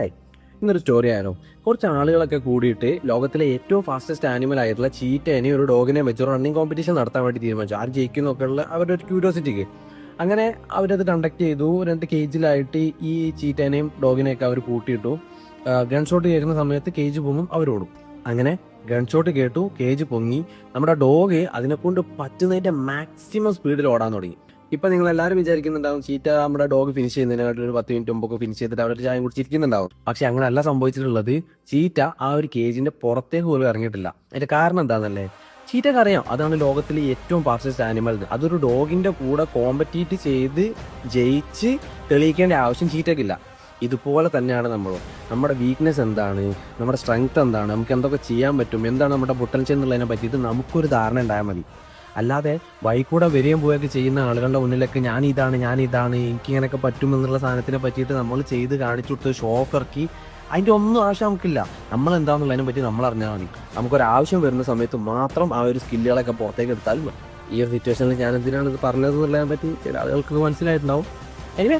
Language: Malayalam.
ഹായ് ഇന്നൊരു സ്റ്റോറി ആയാലോ കുറച്ച് ആളുകളൊക്കെ കൂടിയിട്ട് ലോകത്തിലെ ഏറ്റവും ഫാസ്റ്റസ്റ്റ് ആനിമൽ ആയിട്ടുള്ള ചീറ്റേനെ ഒരു ഡോഗിനെ വെച്ച് റണ്ണിങ് കോമ്പറ്റീഷൻ നടത്താൻ വേണ്ടി തീരുമാനിച്ചു. ആര് ജയിക്കും ഉള്ള അവരുടെ ഒരു ക്യൂരിയോസിറ്റിക്ക് അങ്ങനെ അവരത് കണ്ടക്ട് ചെയ്തു. രണ്ട് കേജിലായിട്ട് ഈ ചീറ്റേനെയും ഡോഗിനെയൊക്കെ അവർ കൂട്ടിയിട്ടു. ഗൺ ഷോട്ട് കേൾക്കുന്ന സമയത്ത് കേജ് പൊങ്ങും അവരോടും അങ്ങനെ ഗൺ ഷോട്ട് കേട്ടു കേജ് പൊങ്ങി. നമ്മുടെ ഡോഗ് അതിനെ കൊണ്ട് പറ്റുന്നതിന്റെ മാക്സിമം സ്പീഡിൽ ഓടാൻ തുടങ്ങി. ഇപ്പൊ നിങ്ങൾ എല്ലാവരും വിചാരിക്കുന്നുണ്ടാവും ചീറ്റ നമ്മുടെ ഡോഗ് ഫിനിഷ് ചെയ്യുന്നതിനായിട്ട് ഒരു പത്ത് മിനിറ്റ് മുമ്പൊക്കെ ഫിനിഷ് ചെയ്തിട്ട് അവരുടെ ചായം കുടിച്ചിരിക്കുന്നുണ്ടാവും പക്ഷെ അങ്ങനെയല്ല സംഭവിച്ചിട്ടുള്ളത്. ചീറ്റ ആ ഒരു കേജിന്റെ പുറത്തേക്ക് പോലും ഇറങ്ങിയിട്ടില്ല. അതിന്റെ കാരണം എന്താണെന്നല്ലേ ചീറ്റക്ക് അറിയാം. അതാണ് ലോകത്തിലെ ഏറ്റവും ഫാസ്റ്റസ്റ്റ് ആനിമൽ അതൊരു ഡോഗിന്റെ കൂടെ കോമ്പറ്റീറ്റ് ചെയ്ത് ജയിച്ച് തെളിയിക്കേണ്ട ആവശ്യം ചീറ്റക്കില്ല ഇതുപോലെ തന്നെയാണ് നമ്മൾ നമ്മുടെ വീക്ക്നെസ് എന്താണ്? നമ്മുടെ സ്ട്രെങ്ത് എന്താണ്? നമുക്ക് എന്തൊക്കെ ചെയ്യാൻ പറ്റും? എന്താണ് നമ്മുടെ പൊട്ടൻഷ്യൽ എന്നുള്ളതിനെ പറ്റിയിട്ട് നമുക്കൊരു ധാരണ ഉണ്ടായാൽ മതി. അല്ലാതെ വൈക്കൂടെ വരികയും പോയൊക്കെ ചെയ്യുന്ന ആളുകളുടെ മുന്നിലൊക്കെ ഞാൻ ഇതാണ് ഞാൻ ഇതാണ് എനിക്ക് ഇങ്ങനെയൊക്കെ പറ്റും എന്നുള്ള സാധനത്തിനെ പറ്റിയിട്ട് നമ്മൾ ചെയ്ത് കാണിച്ചു കൊടുത്ത് ഷോ ഓഫ് ഇറക്കി. അതിന്റെ ഒന്നും ആവശ്യം നമുക്കില്ല. നമ്മൾ എന്താണെന്നുള്ളതിനെ പറ്റി നമ്മൾ അറിഞ്ഞാൽ മതി. നമുക്കൊരാവശ്യം വരുന്ന സമയത്ത് മാത്രം ആ ഒരു സ്കില്ലുകളൊക്കെ പുറത്തേക്ക് എടുത്താലും ഈ ഒരു സിറ്റുവേഷനിൽ ഞാൻ എന്തിനാണ് ഇത് പറഞ്ഞത് എന്നുള്ളതിനെ പറ്റി ചില ആളുകൾക്ക് മനസ്സിലായിട്ടുണ്ടാവും. എനിവേ